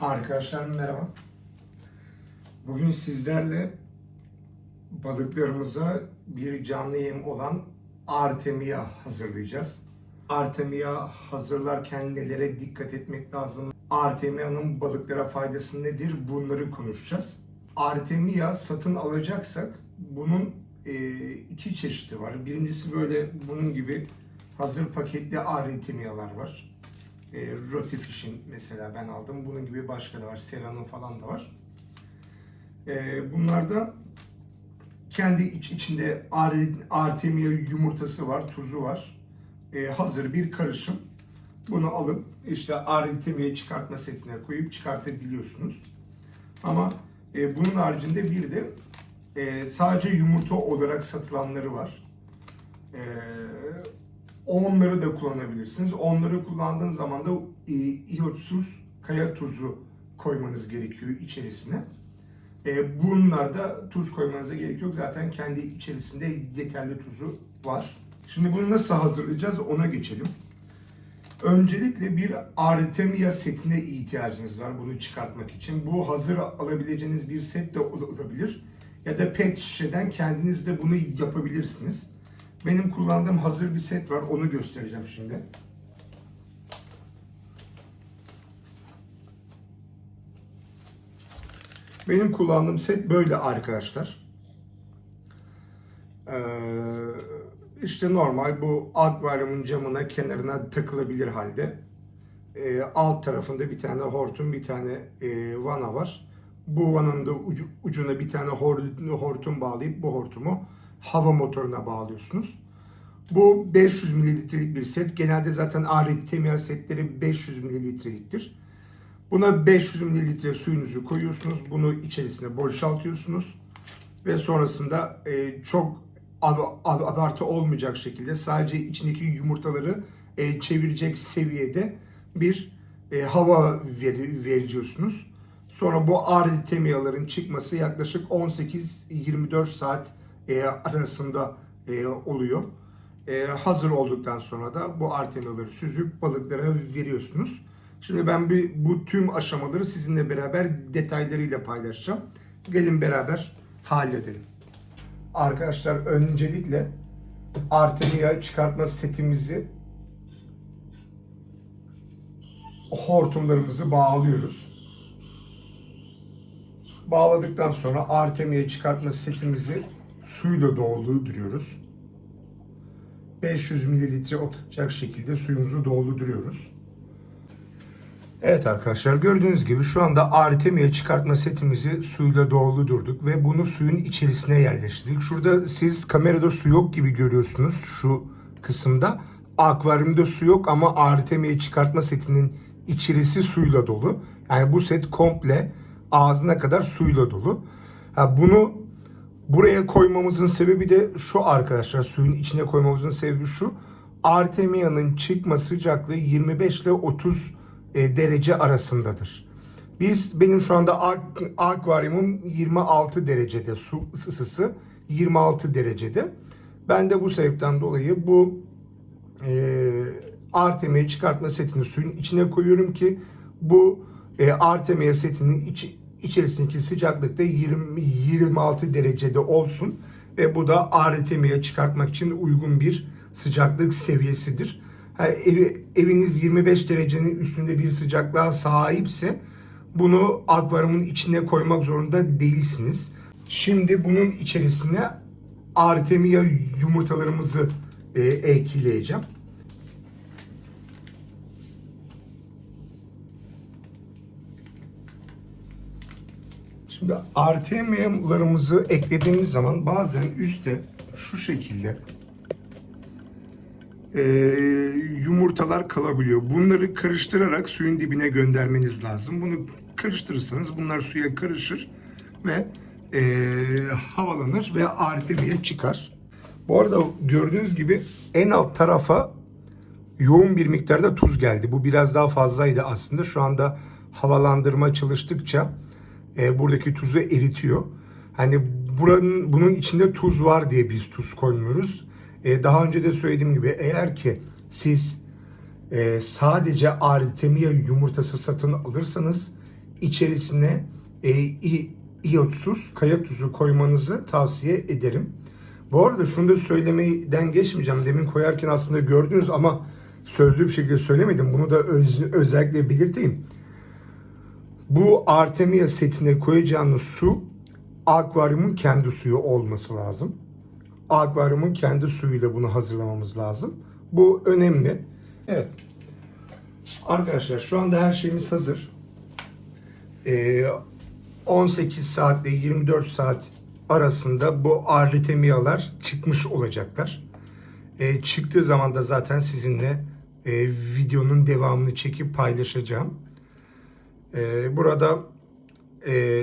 Arkadaşlar merhaba. Bugün sizlerle balıklarımıza bir canlı yem olan Artemia hazırlayacağız. Artemia hazırlarken nelere dikkat etmek lazım? Artemia'nın balıklara faydası nedir? Bunları konuşacağız. Artemia satın alacaksak bunun e, iki çeşidi var. Birincisi böyle bunun gibi hazır paketli Artemia'lar var. E, Roti Fish'in mesela ben aldım. Bunun gibi başka da var. Sera'nın falan da var. E, bunlarda kendi iç, içinde Ar- Artemia yumurtası var, tuzu var. E, hazır bir karışım. Bunu alıp işte Artemia çıkartma setine koyup çıkartabiliyorsunuz. Ama e, bunun haricinde bir de e, sadece yumurta olarak satılanları var. E, onları da kullanabilirsiniz. Onları kullandığın zaman da e, iyotsuz kaya tuzu koymanız gerekiyor içerisine. E, bunlarda tuz koymanıza gerek yok. Zaten kendi içerisinde yeterli tuzu var. Şimdi bunu nasıl hazırlayacağız ona geçelim. Öncelikle bir Artemia setine ihtiyacınız var bunu çıkartmak için. Bu hazır alabileceğiniz bir set de ol- olabilir. Ya da pet şişeden kendiniz de bunu yapabilirsiniz. Benim kullandığım hazır bir set var. Onu göstereceğim şimdi. Benim kullandığım set böyle arkadaşlar. Ee, işte normal bu akvaryumun camına kenarına takılabilir halde. Ee, alt tarafında bir tane hortum, bir tane e, vana var. Bu vananın da ucu- ucuna bir tane hor- hortum bağlayıp bu hortumu hava motoruna bağlıyorsunuz. Bu 500 mililitrelik bir set. Genelde zaten Artemia setleri 500 mililitreliktir. Buna 500 mililitre suyunuzu koyuyorsunuz. Bunu içerisine boşaltıyorsunuz. Ve sonrasında e, çok ab- ab- abartı olmayacak şekilde sadece içindeki yumurtaları e, çevirecek seviyede bir e, hava veri, veriyorsunuz. Sonra bu Artemia'ların çıkması yaklaşık 18-24 saat e, arasında e, oluyor. E, hazır olduktan sonra da bu Artemia'ları süzüp balıklara veriyorsunuz. Şimdi ben bir bu tüm aşamaları sizinle beraber detaylarıyla paylaşacağım. Gelin beraber halledelim. Arkadaşlar öncelikle Artemia çıkartma setimizi hortumlarımızı bağlıyoruz. Bağladıktan sonra Artemia çıkartma setimizi suyla dolduruyoruz. 500 mililitre olacak şekilde suyumuzu dolduruyoruz. Evet arkadaşlar gördüğünüz gibi şu anda Artemia çıkartma setimizi suyla doldurduk ve bunu suyun içerisine yerleştirdik. Şurada siz kamerada su yok gibi görüyorsunuz şu kısımda. Akvaryumda su yok ama Artemia çıkartma setinin içerisi suyla dolu. Yani bu set komple ağzına kadar suyla dolu. Ha, bunu buraya koymamızın sebebi de şu arkadaşlar suyun içine koymamızın sebebi şu. Artemia'nın çıkma sıcaklığı 25 ile 30 e, derece arasındadır. Biz benim şu anda ak- akvaryumum 26 derecede su ısısı 26 derecede. Ben de bu sebepten dolayı bu e, Artemia çıkartma setini suyun içine koyuyorum ki bu e, Artemia setinin içi, içerisindeki sıcaklıkta 20 26 derecede olsun ve bu da Artemia çıkartmak için uygun bir sıcaklık seviyesidir. Ha, evi, eviniz 25 derecenin üstünde bir sıcaklığa sahipse bunu akvaryumun içine koymak zorunda değilsiniz. Şimdi bunun içerisine Artemia yumurtalarımızı e, ekleyeceğim. Şimdi Artemia'larımızı eklediğimiz zaman bazen üstte şu şekilde e, yumurtalar kalabiliyor. Bunları karıştırarak suyun dibine göndermeniz lazım. Bunu karıştırırsanız bunlar suya karışır ve e, havalanır ve Artemia çıkar. Bu arada gördüğünüz gibi en alt tarafa yoğun bir miktarda tuz geldi. Bu biraz daha fazlaydı aslında. Şu anda havalandırma çalıştıkça e, buradaki tuzu eritiyor. Hani buranın bunun içinde tuz var diye biz tuz koymuyoruz. E, daha önce de söylediğim gibi eğer ki siz e, sadece Artemia yumurtası satın alırsanız içerisine e, iyotsuz kaya tuzu koymanızı tavsiye ederim. Bu arada şunu da söylemeden geçmeyeceğim. Demin koyarken aslında gördünüz ama sözlü bir şekilde söylemedim. Bunu da öz- özellikle belirteyim. Bu Artemia setine koyacağınız su akvaryumun kendi suyu olması lazım. Akvaryumun kendi suyuyla bunu hazırlamamız lazım. Bu önemli. Evet. Arkadaşlar şu anda her şeyimiz hazır. Ee, 18 saat ile 24 saat arasında bu arritemiyalar çıkmış olacaklar. Ee, çıktığı zaman da zaten sizinle e, videonun devamını çekip paylaşacağım. Ee, burada e,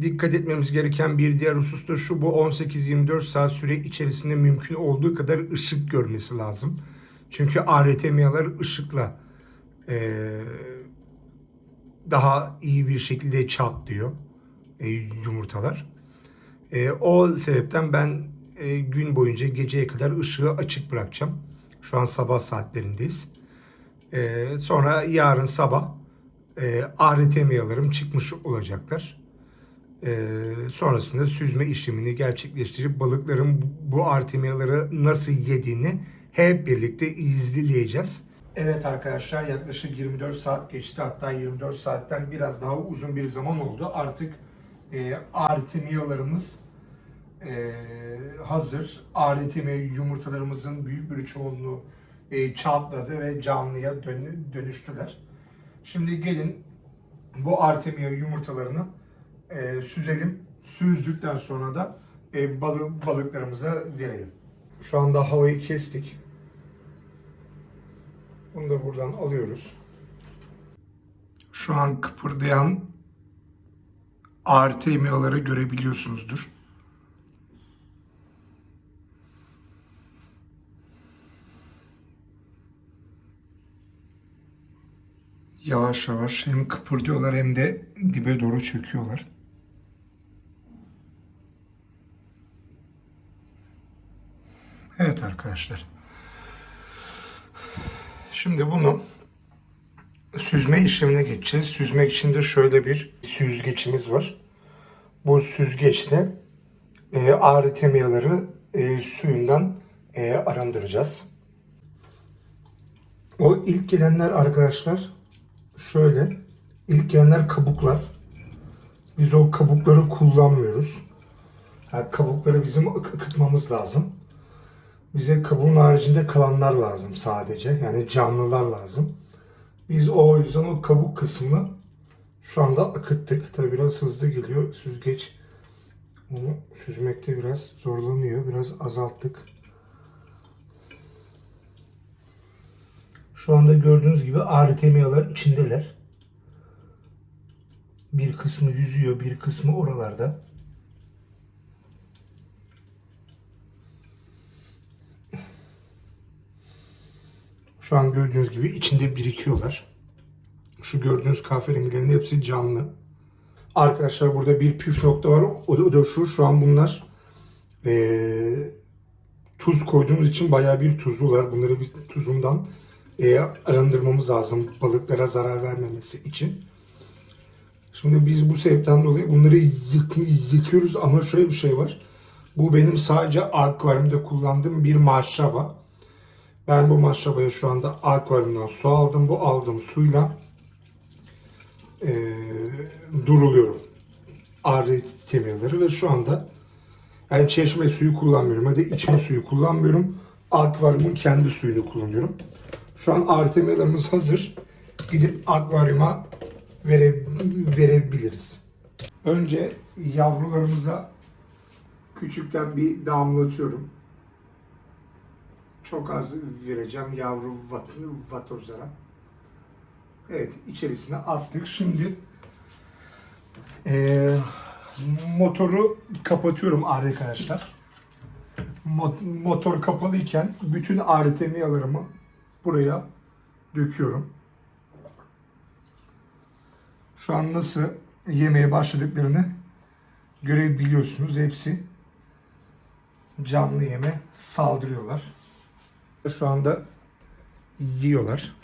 dikkat etmemiz gereken bir diğer husus da şu bu 18-24 saat süre içerisinde mümkün olduğu kadar ışık görmesi lazım. Çünkü arritemiyalar ışıkla e, daha iyi bir şekilde çatlıyor e, yumurtalar. E, o sebepten ben e, gün boyunca geceye kadar ışığı açık bırakacağım. Şu an sabah saatlerindeyiz. E, sonra yarın sabah e, arritemiyalarım çıkmış olacaklar. E, sonrasında süzme işlemini gerçekleştirip balıkların bu- artemiyaları nasıl yediğini hep birlikte izleyeceğiz. Evet arkadaşlar yaklaşık 24 saat geçti hatta 24 saatten biraz daha uzun bir zaman oldu. Artık e, artemiyalarımız e, hazır. Artemia yumurtalarımızın büyük bir çoğunluğu e, çatladı ve canlıya dön- dönüştüler. Şimdi gelin bu artemia yumurtalarını e, süzelim. Süzdükten sonra da e, balı, balıklarımıza verelim. Şu anda havayı kestik. Bunu da buradan alıyoruz. Şu an kıpırdayan artemiyaları görebiliyorsunuzdur. Yavaş yavaş hem kıpırdıyorlar hem de dibe doğru çöküyorlar. Evet arkadaşlar. Şimdi bunu süzme işlemine geçeceğiz. Süzmek için de şöyle bir süzgeçimiz var. Bu süzgeçle e, arritemiyaları e, suyundan e, arındıracağız. O ilk gelenler arkadaşlar şöyle. ilk gelenler kabuklar. Biz o kabukları kullanmıyoruz. Yani kabukları bizim ak- akıtmamız lazım. Bize kabuğun haricinde kalanlar lazım sadece. Yani canlılar lazım. Biz o yüzden o kabuk kısmını şu anda akıttık. Tabi biraz hızlı geliyor. Süzgeç onu süzmekte biraz zorlanıyor. Biraz azalttık. Şu anda gördüğünüz gibi artemiyalar içindeler. Bir kısmı yüzüyor, bir kısmı oralarda. Şu an gördüğünüz gibi içinde birikiyorlar. Şu gördüğünüz kahverengilerin hepsi canlı. Arkadaşlar burada bir püf nokta var. O da, o da şu. Şu an bunlar eee, tuz koyduğumuz için bayağı bir tuzlular. Bunları bir tuzundan eee, arındırmamız lazım. Balıklara zarar vermemesi için. Şimdi biz bu sebepten dolayı bunları yık, yıkıyoruz ama şöyle bir şey var. Bu benim sadece akvaryumda kullandığım bir maşraba. Ben bu maşrabaya şu anda akvaryumdan su aldım. Bu aldığım suyla eee duruluyorum. Arritemiyaları ve şu anda yani çeşme suyu kullanmıyorum ya da içme suyu kullanmıyorum. Akvaryumun kendi suyunu kullanıyorum. Şu an artemiyalarımız hazır. Gidip akvaryuma vere, verebiliriz. Önce yavrularımıza küçükten bir damlatıyorum. Çok az vereceğim yavru vat, vatozlara. Evet içerisine attık. Şimdi eee, motoru kapatıyorum arkadaşlar. Mo- motor kapalıyken bütün artemiyalarımı buraya döküyorum. Şu an nasıl yemeye başladıklarını görebiliyorsunuz. Hepsi canlı yeme saldırıyorlar. Şu anda yiyorlar.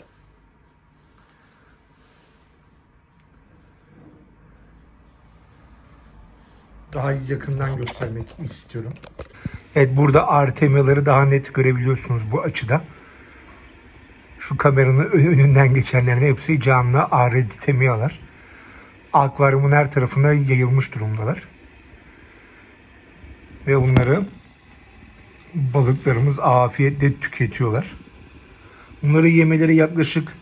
Daha yakından göstermek istiyorum. Evet burada artemiyaları daha net görebiliyorsunuz bu açıda. Şu kameranın ön- önünden geçenlerin hepsi canlı artemiyalar. Akvaryumun her tarafına yayılmış durumdalar. Ve bunları balıklarımız afiyetle tüketiyorlar. Bunları yemeleri yaklaşık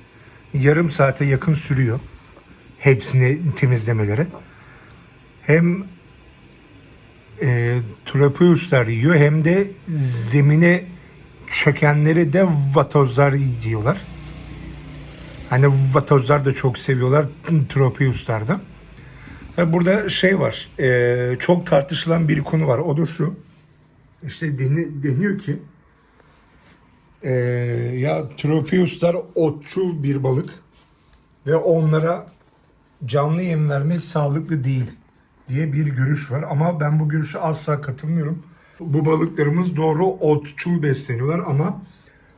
yarım saate yakın sürüyor. Hepsini temizlemeleri. Hem e, trapeuslar yiyor hem de zemine çökenleri de vatozlar yiyorlar. Hani vatozlar da çok seviyorlar trapeuslar da. Ve burada şey var, e, çok tartışılan bir konu var. O da şu, işte deni, deniyor ki e, ya tropeuslar otçul bir balık ve onlara canlı yem vermek sağlıklı değil diye bir görüş var. Ama ben bu görüşe asla katılmıyorum. Bu balıklarımız doğru otçul besleniyorlar ama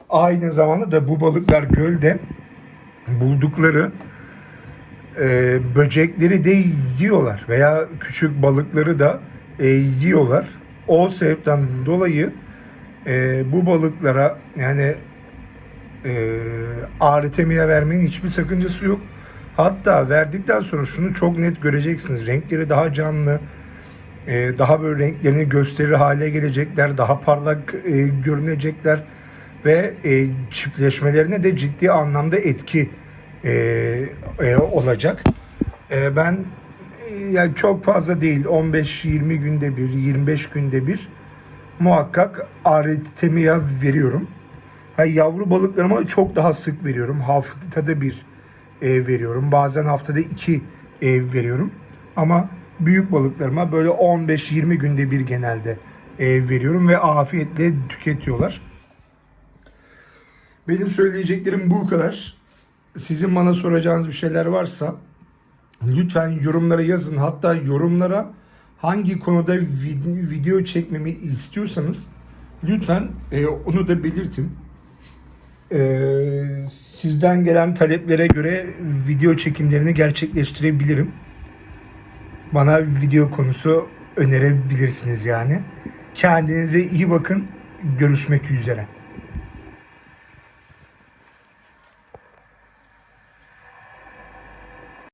aynı zamanda da bu balıklar gölde buldukları e, böcekleri de yiyorlar veya küçük balıkları da e, yiyorlar. O sebepten dolayı e, bu balıklara yani e, artemiye vermenin hiçbir sakıncası yok. Hatta verdikten sonra şunu çok net göreceksiniz. Renkleri daha canlı, e, daha böyle renklerini gösterir hale gelecekler, daha parlak e, görünecekler ve e, çiftleşmelerine de ciddi anlamda etki e, e, olacak. E, ben e, yani çok fazla değil 15-20 günde bir, 25 günde bir muhakkak artemia veriyorum. Ha, yavru balıklarıma çok daha sık veriyorum. Haftada bir e, veriyorum. Bazen haftada iki e, veriyorum. Ama büyük balıklarıma böyle 15-20 günde bir genelde e, veriyorum ve afiyetle tüketiyorlar. Benim söyleyeceklerim bu kadar. Sizin bana soracağınız bir şeyler varsa lütfen yorumlara yazın. Hatta yorumlara hangi konuda vid- video çekmemi istiyorsanız lütfen e, onu da belirtin. E, sizden gelen taleplere göre video çekimlerini gerçekleştirebilirim. Bana video konusu önerebilirsiniz yani. Kendinize iyi bakın. Görüşmek üzere.